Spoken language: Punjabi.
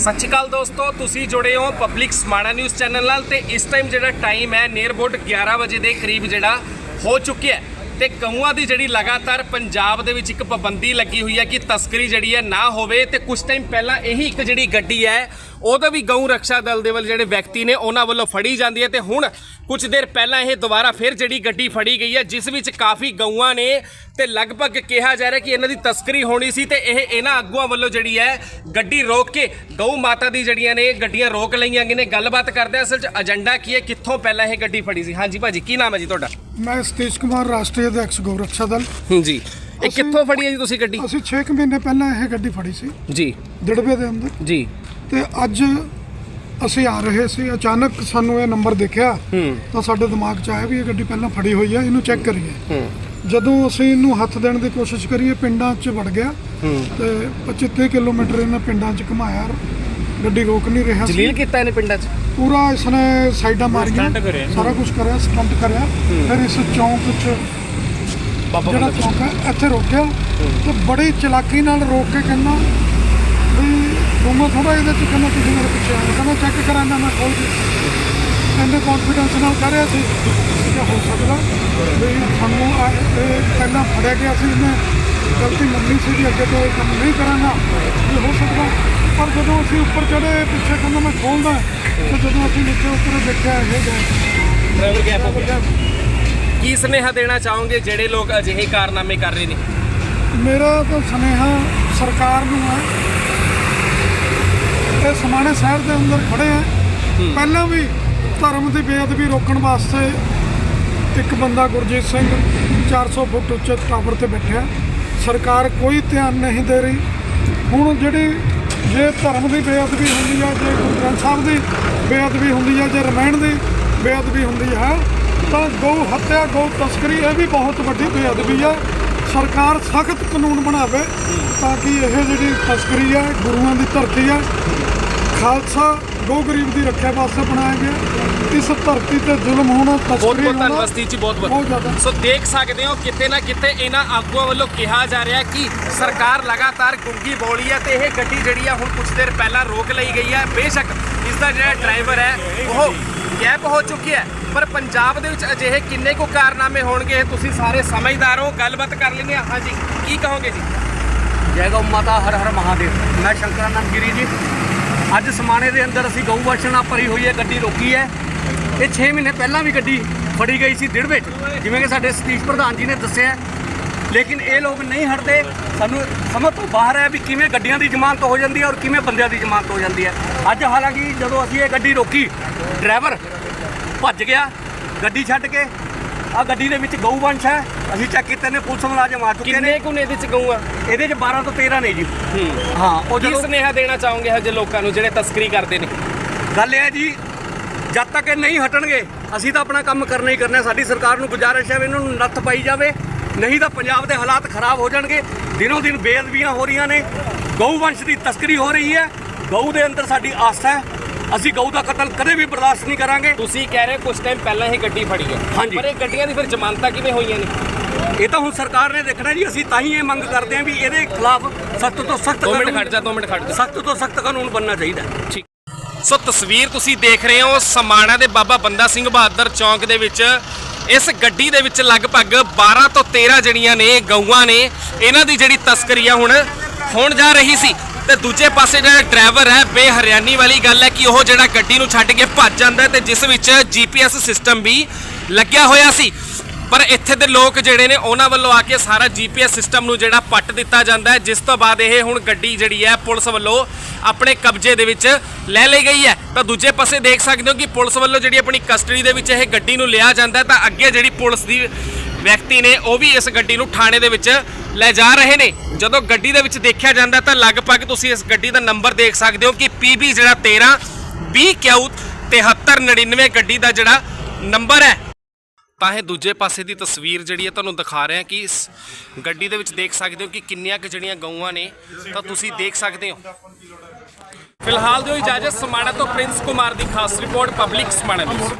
ਸਤਿ ਸ਼੍ਰੀ ਅਕਾਲ ਦੋਸਤੋ, ਤੁਸੀਂ ਜੁੜੇ ਹੋ ਪਬਲਿਕ ਸਮਾਣਾ ਨਿਊਜ਼ ਚੈਨਲ ਨਾਲ ਤੇ ਇਸ ਟਾਈਮ ਜਿਹੜਾ ਟਾਈਮ ਹੈ ਨੀਅਰ ਅਬਾਊਟ 11 ਵਜੇ ਦੇ ਕਰੀਬ ਜਿਹੜਾ ਹੋ ਚੁੱਕਿਆ ਹੈ। ਤੇ ਗਊਆਂ ਦੀ ਜਿਹੜੀ ਲਗਾਤਾਰ ਪੰਜਾਬ ਦੇ ਵਿੱਚ ਇੱਕ ਪਾਬੰਦੀ ਲੱਗੀ ਹੋਈ ਹੈ ਕਿ ਤਸਕਰੀ ਜਿਹੜੀ ਹੈ ਨਾ ਹੋਵੇ ਤੇ ਕੁਝ ਟਾਈਮ ਪਹਿਲਾਂ ਇਹੀ ਇੱਕ ਜਿਹੜੀ ਗੱਡੀ ਹੈ ਉਹਦਾ ਵੀ ਗਊ ਰੱਖਿਆ ਦਲ ਦੇ ਵੱਲ ਜਿਹੜੇ ਵਿਅਕਤੀ ਨੇ ਉਹਨਾਂ ਵੱਲੋਂ ਫੜੀ ਜਾਂਦੀ ਹੈ ਤੇ ਹੁਣ ਕੁਝ ਦੇਰ ਪਹਿਲਾਂ ਇਹ ਦੁਬਾਰਾ ਫਿਰ ਜਿਹੜੀ ਗੱਡੀ ਫੜੀ ਗਈ ਹੈ ਜਿਸ ਵਿੱਚ ਕਾਫੀ ਗਊਆਂ ਨੇ ਤੇ ਲਗਭਗ ਕਿਹਾ ਜਾ ਰਿਹਾ ਕਿ ਇਹਨਾਂ ਦੀ ਤਸਕਰੀ ਹੋਣੀ ਸੀ ਤੇ ਇਹ ਇਹਨਾਂ ਆਗੂਆਂ ਵੱਲੋਂ ਜਿਹੜੀ ਹੈ ਗੱਡੀ ਰੋਕ ਕੇ ਗਊ ਮਾਤਾ ਦੀ ਜਿਹੜੀਆਂ ਨੇ ਗੱਡੀਆਂ ਰੋਕ ਲਈਆਂ ਗਈਆਂ ਨੇ। ਗੱਲਬਾਤ ਕਰਦੇ। ਅਸਲ 'ਚ ਏਜੰਡਾ ਕੀ ਹੈ ਕਿੱਥੋਂ ਪਹਿਲਾਂ ਇਹ ਗੱਡੀ ਫੜੀ ਸੀ? ਹਾਂਜੀ ਭਾਜੀ ਕੀ ਨਾਮ ਹੈ ਜੀ ਤੁਹਾਡਾ? ਮੈਂ ਸਤੀਸ਼ ਕੁਮਾਰ ਰਾਸ਼ਟਰੀ ਅਧਿਕਸ਼ ਗੋਰਖਸ਼ਾ ਦਲ। ਜੀ। ਇਹ ਕਿੱਥੋਂ ਫੜੀ ਹੈ ਜੀ ਤੁਸੀਂ ਗੱਡੀ? ਅਸੀਂ 6 ਮਹੀਨੇ ਪਹਿਲਾਂ ਇਹ ਗੱਡੀ ਫੜੀ ਸੀ। ਜੀ। ਦੇ ਅੰਦਰ। ਜੀ। ਤੇ ਅੱਜ ਅਸੀਂ ਆ ਰਹੇ ਸੀ ਅਚਾਨਕ ਸਾਨੂੰ ਇਹ ਨੰਬਰ ਦੇਖਿਆ ਤਾਂ ਸਾਡੇ ਦਿਮਾਗ 'ਚ ਆਇਆ ਵੀ ਇਹ ਗੱਡੀ ਪਹਿਲਾਂ ਫੜੀ ਹੋਈ ਹੈ ਇਹਨੂੰ ਚੈੱਕ ਕਰੀਏ। ਜਦੋਂ ਅਸੀਂ ਇਹਨੂੰ ਹੱਥ ਦੇਣ ਦੀ ਕੋਸ਼ਿਸ਼ ਕਰੀਏ ਪਿੰਡਾਂ 'ਚ ਵੜ ਗਿਆ। ਤੇ 25 ਕਿਲੋਮੀਟਰ ਇਹਨਾਂ ਪਿੰਡਾਂ 'ਚ ਘੁਮਾਇਆ ਗੱਡੀ ਰੋਕ ਨਹੀਂ ਰਿਹਾ ਸੀ। ਜਲੀਲ ਕੀਤਾ ਇਹਨੇ ਪਿੰਡਾਂ 'ਚ? ਪੂਰਾ ਇਸਨੇ ਸਾਈਡਾਂ ਮਾਰੀਆਂ ਸਾਰਾ ਕੁਝ ਕਰਿਆ ਸਟੰਟ ਕਰਿਆ। ਫਿਰ ਇਸ ਚੌਂਕ 'ਚ ਜਿਹੜਾ ਚੌਂਕ ਹੈ ਇੱਥੇ ਰੋਕਿਆ। ਤੇ ਬੜੀ ਚਲਾਕੀ ਨਾਲ ਰੋਕ ਕੇ ਕਹਿੰਦਾ ਵੀ ਤੁਮ ਥੋੜਾ ਇਹਦੇ ਚ ਕਹਿੰਦਾ ਤੁਸੀਂ ਮੇਰੇ ਪਿੱਛੇ ਆਓ। ਕਹਿੰਦਾ ਚੈੱਕ ਕਰਾਂਗਾ ਮੈਂ ਖੋਲ ਕੇ। ਕਹਿੰਦੇ ਕੌਨਫੀਡੈਂਸ ਨਾਲ ਕਰ ਰਿਹਾ ਸੀ। ਕਿ ਹੋ ਸਕਦਾ ਵੀ ਸਾਨੂੰ ਆ- ਇਹ ਪਹਿਲਾਂ ਫੜਿਆ ਗਿਆ ਸੀ ਇਹਨੇ ਗਲਤੀ ਮੰਨੀ ਸੀ ਵੀ ਅੱਗੇ ਤੋਂ ਇਹ ਕੰਮ ਨਹੀਂ ਕਰਾਂਗਾ। ਇਹ ਹੋ ਸਕਦਾ। ਪਰ ਜਦੋਂ ਅਸੀਂ ਉੱਪਰ ਚੜੇ ਪਿੱਛੇ ਕਹਿੰਦਾ ਮੈਂ ਖੋਲਦਾ ਤੇ ਜਦੋਂ ਅਸੀਂ ਨੀਚੇ ਉੱਤਰ ਦੇਖਿਆ ਇਹ ਗਿਆ ਡਰਾਈਵਰ ਗੈਪ ਹੋ ਗਿਆ ਕੀ ਸੁਨੇਹਾ ਦੇਣਾ ਚਾਹੋਗੇ ਜਿਹੜੇ ਲੋਕ ਅਜਿਹੇ ਕਾਰਨਾਮੇ ਕਰ ਰਹੇ ਨੇ? ਮੇਰਾ ਤਾਂ ਸੁਨੇਹਾ ਸਰਕਾਰ ਨੂੰ ਹੈ। ਇਹ ਸਮਾਣੇ ਸ਼ਹਿਰ ਦੇ ਅੰਦਰ ਖੜੇ ਆ। ਪਹਿਲਾਂ ਵੀ ਧਰਮ ਦੀ ਬੇਅਦਬੀ ਰੋਕਣ ਵਾਸਤੇ ਇੱਕ ਬੰਦਾ ਗੁਰਜੀਤ ਸਿੰਘ 400 ਫੁੱਟ ਉੱਚੇ ਟਾਵਰ ਤੇ ਬੈਠਿਆ। ਸਰਕਾਰ ਕੋਈ ਧਿਆਨ ਨਹੀਂ ਦੇ ਰਹੀ। ਹੁਣ ਜਿਹੜੀ ਜੇ ਧਰਮ ਦੀ ਬੇਅਦਬੀ ਹੁੰਦੀ ਹੈ ਜੇ ਗੁਰੂ ਗ੍ਰੰਥ ਸਾਹਿਬ ਦੀ ਬੇਅਦਬੀ ਹੁੰਦੀ ਹੈ ਜੇ ਰਮਾਇਣ ਦੀ ਬੇਅਦਬੀ ਹੁੰਦੀ ਹੈ ਤਾਂ ਗਊ ਹੱਤਿਆ ਗਊ ਤਸਕਰੀ ਇਹ ਵੀ ਬਹੁਤ ਵੱਡੀ ਬੇਅਦਬੀ ਹੈ ਸਰਕਾਰ ਸਖਤ ਕਾਨੂੰਨ ਬਣਾਵੇ ਤਾਂ ਕਿ ਇਹ ਜਿਹੜੀ ਤਸਕਰੀ ਹੈ ਗੁਰੂਆਂ ਦੀ ਧਰਤੀ ਹੈ ਖਾਲਸਾ ਗਊ ਗਰੀਬ ਦੀ ਰੱਖਿਆ ਵਾਸਤੇ ਬਣਾਇਆ ਗਿਆ। ਇਸ ਧਰਤੀ ਤੇ ਜ਼ੁਲਮ ਹੋਣਾ ਬਹੁਤ ਤਸਕਰੀ ਬਹੁਤ ਹੋਣਾ ਬਹੁਤ ਬਹੁਤ ਬਹੁਤ ਜ਼ਿਆਦਾ। ਸੋ ਦੇਖ ਸਕਦੇ ਹੋ ਕਿਤੇ ਨਾ ਕਿਤੇ ਇਹਨਾਂ ਆਗੂਆਂ ਵੱਲੋਂ ਕਿਹਾ ਜਾ ਰਿਹਾ ਕਿ ਸਰਕਾਰ ਲਗਾਤਾਰ ਗੁੰਗੀ ਬੋਲੀ ਹੈ ਤੇ ਇਹ ਗੱਡੀ ਜਿਹੜੀ ਆ ਹੁਣ ਕੁਝ ਦੇਰ ਪਹਿਲਾਂ ਰੋਕ ਲਈ ਗਈ ਹੈ। ਬੇਸ਼ੱਕ ਇਸ ਦਾ ਜਿਹੜਾ ਡਰਾਈਵਰ ਹੈ ਉਹ ਗੈਪ ਹੋ ਚੁੱਕੀ ਹੈ, ਪਰ ਪੰਜਾਬ ਦੇ ਵਿੱਚ ਅਜਿਹੇ ਕਿੰਨੇ ਕੁ ਕਾਰਨਾਮੇ ਹੋਣਗੇ, ਇਹ ਤੁਸੀਂ ਸਾਰੇ ਸਮਝਦਾਰ ਹੋ, ਗੱਲਬਾਤ ਕਰ ਲੈਂਦੇ ਹਾਂ। ਹਾਂਜੀ, ਕੀ ਕਹੋਗੇ ਜੀ? ਜੈ ਗਊ ਮਾਤਾ, ਹਰ ਹਰ ਮਹਾਦੇਵ। ਮੈਂ ਸ਼ੰਕਰਾਨੰਦ ਗਿਰੀ ਜੀ। ਅੱਜ ਸਮਾਣੇ ਦੇ ਅੰਦਰ ਅਸੀਂ ਗਊ ਵਾਸ਼ਣਾ ਭਰੀ ਹੋਈ ਹੈ ਗੱਡੀ ਰੋਕੀ ਹੈ। ਇਹ 6 ਮਹੀਨੇ ਪਹਿਲਾਂ ਵੀ ਗੱਡੀ ਫੜੀ ਗਈ ਸੀ ਦਿੜ ਵਿੱਚ। ਜਿਵੇਂ ਕਿ ਸਾਡੇ ਸਤੀਸ਼ ਪ੍ਰਧਾਨ ਜੀ ਨੇ ਦੱਸਿਆ ਲੇਕਿਨ ਇਹ ਲੋਕ ਨਹੀਂ ਹਟਦੇ। ਸਾਨੂੰ ਸਮਝ ਤੋਂ ਬਾਹਰ ਹੈ ਵੀ ਕਿਵੇਂ ਗੱਡੀਆਂ ਦੀ ਜ਼ਮਾਨਤ ਹੋ ਜਾਂਦੀ ਹੈ ਔਰ ਕਿਵੇਂ ਬੰਦਿਆਂ ਦੀ ਜ਼ਮਾਨਤ ਹੋ ਜਾਂਦੀ ਹੈ। ਅੱਜ ਹਾਲਾਂਕਿ ਜਦੋਂ ਅਸੀਂ ਇਹ ਗੱਡੀ ਰੋਕੀ ਡਰਾਈਵਰ ਭੱਜ ਗਿਆ ਗੱਡੀ ਛੱਡ ਕੇ। ਆ ਗੱਡੀ ਦੇ ਵਿੱਚ ਗਊ ਵੰਸ਼ ਹੈ ਅਸੀਂ ਚੈੱਕ ਕੀਤੇ ਨੇ ਪੁਲਿਸ ਮੁਲਾਜ਼ਮ ਆ ਚੁੱਕੇ ਨੇ। ਕਿੰਨੇ ਕੁ ਨੇ ਇਹਦੇ ਚ ਗਊਆਂ ਇਹਦੇ ਚ 12 ਤੋਂ 13 ਨੇ ਜੀ। ਹਾਂ। ਉਹ ਕੀ ਜਦੋਂ ਸੁਨੇਹਾ ਦੇਣਾ ਚਾਹੋਗੇ ਹਜੇ ਲੋਕਾਂ ਨੂੰ ਜਿਹੜੇ ਤਸਕਰੀ ਕਰਦੇ ਨੇ? ਗੱਲ ਇਹ ਹੈ ਜੀ ਜਦ ਤੱਕ ਇਹ ਨਹੀਂ ਹਟਣਗੇ ਅਸੀਂ ਤਾਂ ਆਪਣਾ ਕੰਮ ਕਰਨਾ ਹੀ ਕਰਨਾ ਹੈ। ਸਾਡੀ ਸਰਕਾਰ ਨੂੰ ਗੁਜ਼ਾਰਿਸ਼ ਹੈ ਵੀ ਇਹਨਾਂ ਨੂੰ ਨੱਥ ਪਾਈ ਜਾਵੇ ਨਹੀਂ ਤਾਂ ਪੰਜਾਬ ਦੇ ਹਾਲਾਤ ਖਰਾਬ ਹੋ ਜਾਣਗੇ। ਦਿਨੋਂ ਦਿਨ ਬੇਅਦਬੀਆਂ ਹੋ ਰਹੀਆਂ ਨੇ। ਗਊ ਵੰਸ਼ ਦੀ ਤਸਕਰੀ ਹੋ ਰਹੀ ਹੈ। ਗਊ ਦੇ ਅੰਦਰ ਸਾਡੀ ਆਸਥਾ ਹੈ। ਅਸੀਂ ਗਊ ਦਾ ਕਤਲ ਕਦੇ ਵੀ ਬਰਦਾਸ਼ਤ ਨਹੀਂ ਕਰਾਂਗੇ। ਤੁਸੀਂ ਕਹਿ ਰਹੇ ਕੁਝ ਟਾਈਮ ਪਹਿਲਾਂ ਇਹ ਗੱਡੀ ਫੜੀ ਹੈ। ਹਾਂਜੀ। ਪਰ ਇਹ ਗੱਡੀਆਂ ਦੀ ਫਿਰ ਜ਼ਮਾਨਤਾਂ ਕਿਵੇਂ ਹੋਈਆਂ ਨੇ? ਇਹ ਤਾਂ ਹੁਣ ਸਰਕਾਰ ਨੇ ਦੇਖਣਾ ਜੀ ਅਸੀਂ ਤਾਂ ਹੀ ਇਹ ਮੰਗ ਕਰਦੇ ਹਾਂ ਵੀ ਇਹਦੇ ਖਿਲਾਫ ਸਖਤ ਤੋਂ ਸਖਤ 2 ਮਿੰਟ ਖੜ ਜਾ 2 ਮਿੰਟ ਖੜ ਜਾ। ਸਖਤ ਤੋਂ ਸਖਤ ਕਾਨੂੰਨ ਬਣਨਾ ਚਾਹੀਦਾ। ਹੈ ਠੀਕ। ਸੋ ਤਸਵੀਰ ਤੁਸੀਂ ਦੇਖ ਰਹੇ ਹੋ ਸਮਾਣਾ ਦੇ ਬਾਬਾ ਬੰਦਾ ਸਿੰਘ ਬਹਾਦਰ ਚੌਂਕ ਦੇ ਵਿੱਚ। ਇਸ ਗੱਡੀ ਦੇ ਵਿੱਚ ਲਗਭਗ 12 ਤੋਂ 13 ਜਣੀਆਂ ਨੇ ਗਊਆਂ ਨੇ ਇਹਨਾਂ ਦੀ ਜਿਹੜੀ ਤਸਕਰੀ ਆ ਹੁਣ ਹੋਣ ਜਾ ਰਹੀ ਸੀ। ਤੇ ਦੂਜੇ ਪਾਸੇ ਜਿਹੜਾ ਡਰਾਈਵਰ ਹੈ, ਬੇਹਰਿਆਨੀ ਵਾਲੀ ਗੱਲ ਹੈ ਕਿ ਉਹ ਜਿਹੜਾ ਗੱਡੀ ਨੂੰ ਛੱਡ ਕੇ ਭੱਜ ਜਾਂਦਾ ਹੈ ਤੇ ਜਿਸ ਵਿੱਚ ਜੀਪੀਐਸ ਸਿਸਟਮ ਵੀ ਲੱਗਿਆ ਹੋਇਆ ਸੀ। ਪਰ ਇੱਥੇ ਦੇ ਲੋਕ ਜਿਹੜੇ ਨੇ, ਉਹਨਾਂ ਵੱਲੋਂ ਆ ਕੇ ਸਾਰਾ ਜੀਪੀਐਸ ਸਿਸਟਮ ਨੂੰ ਜਿਹੜਾ ਪੱਟ ਦਿੱਤਾ ਜਾਂਦਾ ਹੈ। ਜਿਸ ਤੋਂ ਬਾਅਦ ਇਹ ਹੁਣ ਗੱਡੀ ਜਿਹੜੀ ਹੈ, ਪੁਲਿਸ ਵੱਲੋਂ ਆਪਣੇ ਕਬਜ਼ੇ ਦੇ ਵਿੱਚ ਲੈ ਲਈ ਗਈ ਹੈ। ਤਾਂ ਦੂਜੇ ਪਾਸੇ ਦੇਖ ਸਕਦੇ ਹੋ ਕਿ ਪੁਲਿਸ ਵੱਲੋਂ ਜਿਹੜੀ ਆਪਣੀ ਕਸਟਡੀ ਦੇ ਵਿੱਚ ਇਹ ਗੱਡੀ ਨੂੰ ਲਿਆ ਜਾਂਦਾ ਤਾਂ ਅੱਗੇ ਜਿਹੜੀ ਪੁਲਿਸ ਦੀ ਵਿਅਕਤੀ ਨੇ ਉਹ ਵੀ ਇਸ ਗੱਡੀ ਨੂੰ ਥਾਣੇ ਦੇ ਵਿੱਚ ਲੈ ਜਾ ਰਹੇ ਨੇ। ਜਦੋਂ ਗੱਡੀ ਦੇ ਵਿੱਚ ਦੇਖਿਆ ਜਾਂਦਾ ਤਾਂ ਲਗਭਗ ਤੁਸੀਂ ਇਸ ਗੱਡੀ ਦਾ ਨੰਬਰ ਦੇਖ ਸਕਦੇ ਹੋ ਕਿ PB ਜਿਹੜਾ 13 20 7399 ਗੱਡੀ ਦਾ ਜਿਹੜਾ ਨੰਬਰ ਹੈ। ਤਾਂ ਇਹ ਦੂਜੇ ਪਾਸੇ ਦੀ ਤਸਵੀਰ ਜਿਹੜੀ ਹੈ ਤੁਹਾਨੂੰ ਦਿਖਾ ਰਿਹਾ ਕਿ ਇਸ ਗੱਡੀ ਦੇ ਵਿੱਚ ਦੇਖ ਸਕਦੇ ਹੋ ਕਿ ਕਿੰਨੀਆਂ ਕੁ ਜਿਹੜੀਆਂ ਗਊਆਂ ਨੇ, ਤਾਂ ਤੁਸੀਂ ਦੇਖ ਸਕਦੇ ਹੋ। ਫਿਲਹਾਲ ਦਿਓ ਇਜਾਜ਼ਤ, ਸਮਾਣਾ ਤੋਂ ਪ੍ਰਿੰਸ ਕੁਮਾਰ ਦੀ ਖਾਸ ਰਿਪੋਰਟ, ਪਬਲਿਕ ਸਮਾਣਾ